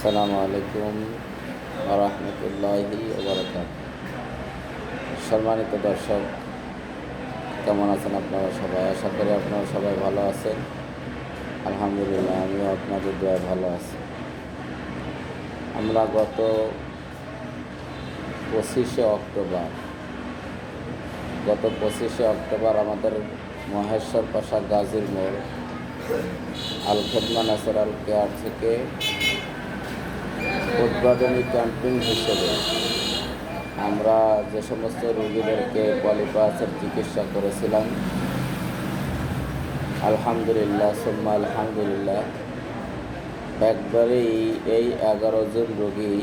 আসসালামু আলাইকুম রহমতুল্লাহি সম্মানিত দর্শক, কেমন আছেন আপনারা সবাই? আশা করি আপনারা সবাই ভালো আছেন। আলহামদুলিল্লাহ, আমিও আপনাদের দোয়ায় ভালো আছি। আমরা গত পঁচিশে অক্টোবর, গত পঁচিশে অক্টোবর আমাদের মহেশ্বর পাশা গাজীর মোড় আল খেদমা ন্যাচারাল কেয়ার থেকে উদ্বোধনী ক্যাম্পিং হিসেবে আমরা যে সমস্ত রোগীদেরকে পলিপাসের চিকিৎসা করেছিলাম, আলহামদুলিল্লাহ, সুম্মা আলহামদুলিল্লাহ, একবারেই এই এগারো জন রোগী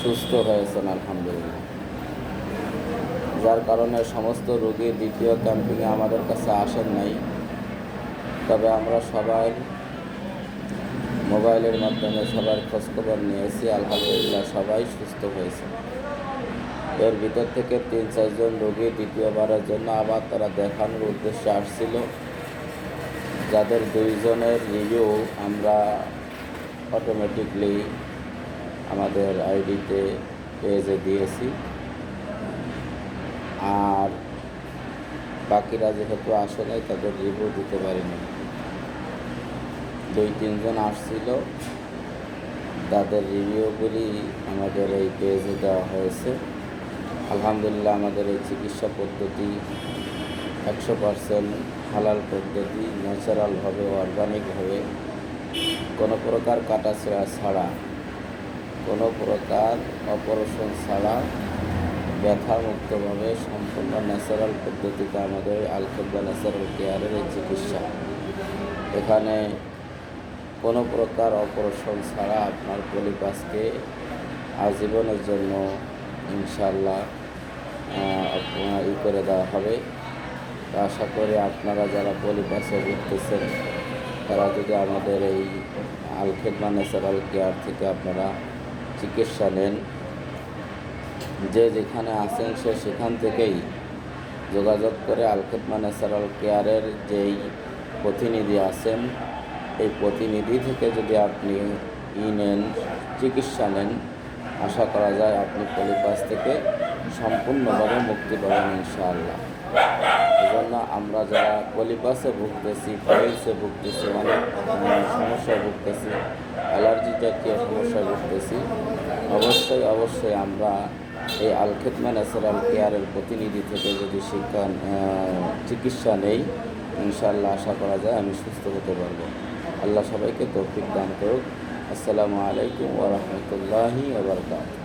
সুস্থ হয়েছেন আলহামদুলিল্লাহ। যার কারণে সমস্ত রোগী দ্বিতীয় ক্যাম্পিংয়ে আমাদের কাছে আসেন নাই। তবে আমরা সবাই মোবাইলের মাধ্যমে সবার খোঁজখবর নিয়েছি, আলহামদুলিল্লাহ সবাই সুস্থ হয়েছে। এর ভিতর থেকে তিন চারজন রোগী দ্বিতীয়বারের জন্য আবার তারা দেখানোর উদ্দেশ্যে আসছিল। যাদের দুইজনের রিভিউ আমরা অটোমেটিকলি আমাদের আইডিতে পেজে দিয়েছি। আর বাকিরা যেহেতু আসে নাই, তাদের রিভিউ দিতে পারিনি। দুই, তিনজন আসছিল। তাদের রিভিউগুলি আমাদের এই পেজে দেওয়া হয়েছে। আলহামদুলিল্লাহ আমাদের এই চিকিৎসা পদ্ধতি একশো পারসেন্ট হালাল পদ্ধতি ন্যাচারালভাবে অর্গানিকভাবে কোনো প্রকার কাটাছেড়া ছাড়া, কোনো প্রকার অপারেশন ছাড়া ব্যথামুক্তভাবে সম্পূর্ণ ন্যাচারাল পদ্ধতিতে আমাদের আলখেদা ন্যাচারাল কেয়ারের চিকিৎসা। এখানে কোনো প্রকার অপারেশন ছাড়া আপনার পলিপাসকে আজীবনের জন্য ইনশাল্লাহ ই করে দেওয়া হবে। আশা করি আপনারা যারা পলিপাসে ভুগতেছেন, তারা যদি আমাদের এই আলখেদমা ন্যাচারাল কেয়ার থেকে আপনারা চিকিৎসা নেন, যে যেখানে আছেন সে সেখান থেকেই যোগাযোগ করে আলখেদমা ন্যাচারাল কেয়ারের যেই প্রতিনিধি আছেন এই প্রতিনিধি থেকে যদি আপনি ই নেন, চিকিৎসা নেন, আশা করা যায় আপনি পলিপাস থেকে সম্পূর্ণভাবে মুক্তি পাবেন ইনশাআল্লাহ। এজন্য আমরা যারা পলিপাসে ভুগতেছি পাইলসে ভুগতেছি, অনেক সমস্যায় ভুগতেছি, অ্যালার্জি জাতীয় সমস্যায় ভুগতেছি, অবশ্যই অবশ্যই আমরা এই আলখেদমা ন্যাচারাল কেয়ারের প্রতিনিধি থেকে যদি শিক্ষা চিকিৎসা নেই, ইনশাআল্লাহ আশা করা যায় আমি সুস্থ হতে পারব। আল্লাহ সবাইকে তৌফিক দান করুক। আসসালামু আলাইকুম ওরহমতুল্লাহি ওবরকাত